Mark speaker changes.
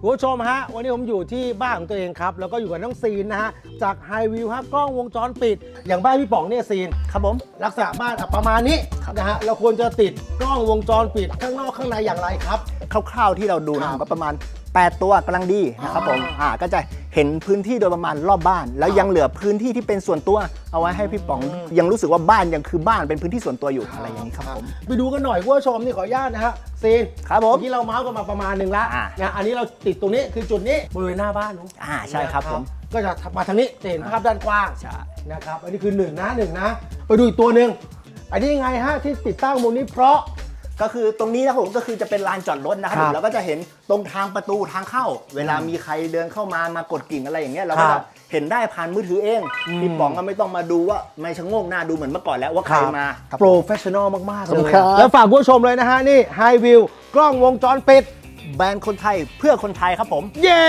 Speaker 1: คุณผู้ชมฮะ วันนี้ผมอยู่ที่บ้านของตัวเองครับ แล้วก็อยู่กับน้องซีนนะฮะ จากไฮวิวครับกล้องวงจรปิด อย่างบ้านพี่ป๋องเนี่ยซีน
Speaker 2: ครับผม
Speaker 1: ลักษณะบ้านอะประมาณนี้นะฮะ เราควรจะติดกล้องวงจรปิด ข้างนอกข้างในอย่างไรครับ
Speaker 2: คร่าวๆที่เราดูนะ
Speaker 1: ค
Speaker 2: ค
Speaker 1: รั
Speaker 2: รั
Speaker 1: บบ
Speaker 2: ก็ประมาณ 8 ตัวกำลังดีนะครับผม
Speaker 1: อ่า
Speaker 2: อ่าก็จะ เห็นพื้นที่โดยประมาณรอบบ้าน แล้วยังเหลือพื้นที่ที่เป็นส่วนตัวเอาไว้ให้พี่ป๋อง
Speaker 1: อืม
Speaker 2: ยังรู้สึกว่าบ้านยังคือบ้านเป็นพื้นที่ส่วนตัวอยู่อะไรอย่างนี้ครับผม
Speaker 1: ไปดูกันหน่อยคุณผู้ชมนี่ขออนุญาตนะฮะซีน
Speaker 2: ครับผม
Speaker 1: เอกี้เราเมาส์กันมาประมาณหนึ่งละ
Speaker 2: อ่า
Speaker 1: นะอันนี้เราติดตรงนี้คือจุดนี้บริเวณหน้าบ้านนู้น
Speaker 2: อ่าใช่ครับผม
Speaker 1: ก็จะมาทางนี้จะเห็นภาพด้านกว้าง
Speaker 2: ใช่
Speaker 1: นะครับอันนี้คือหนึ่งนะหนึ่งนะ ไปดูอีกตัวหนึ่งอันนี้ยังไงฮะที่ติดตั้งมุมนี้เพราะ
Speaker 2: ก็คือตรงนี้นะครับผมก็คือจะเป็นลานจอดรถนะครับ
Speaker 1: ครับ
Speaker 2: ผมแล้วก็จะเห็นตรงทางประตูทางเข้า เวลามีใครเดินเข้ามามากดกิ่งอะไรอย่างเงี้ยเราก็
Speaker 1: ครั
Speaker 2: จะ
Speaker 1: บ
Speaker 2: เห็นได้ผ่านมือถือเอง
Speaker 1: อืม
Speaker 2: พี่ป๋องก็ไม่ต้องมาดูว่าไม่ชะโงกหน้าดูเหมือนเมื่อก่อนแล้วว่าใครมาครับ
Speaker 1: โปรเฟชชั่นอลมากๆ
Speaker 2: ขอบ
Speaker 1: เล
Speaker 2: คุณ
Speaker 1: ย
Speaker 2: ครับ
Speaker 1: แล้วฝากคุณผู้ชมเลยนะฮะ นี่ไฮวิวกล้องวงจรปิด
Speaker 2: แบรนด์คนไทยเพื่อคนไทยครับผม
Speaker 1: เย้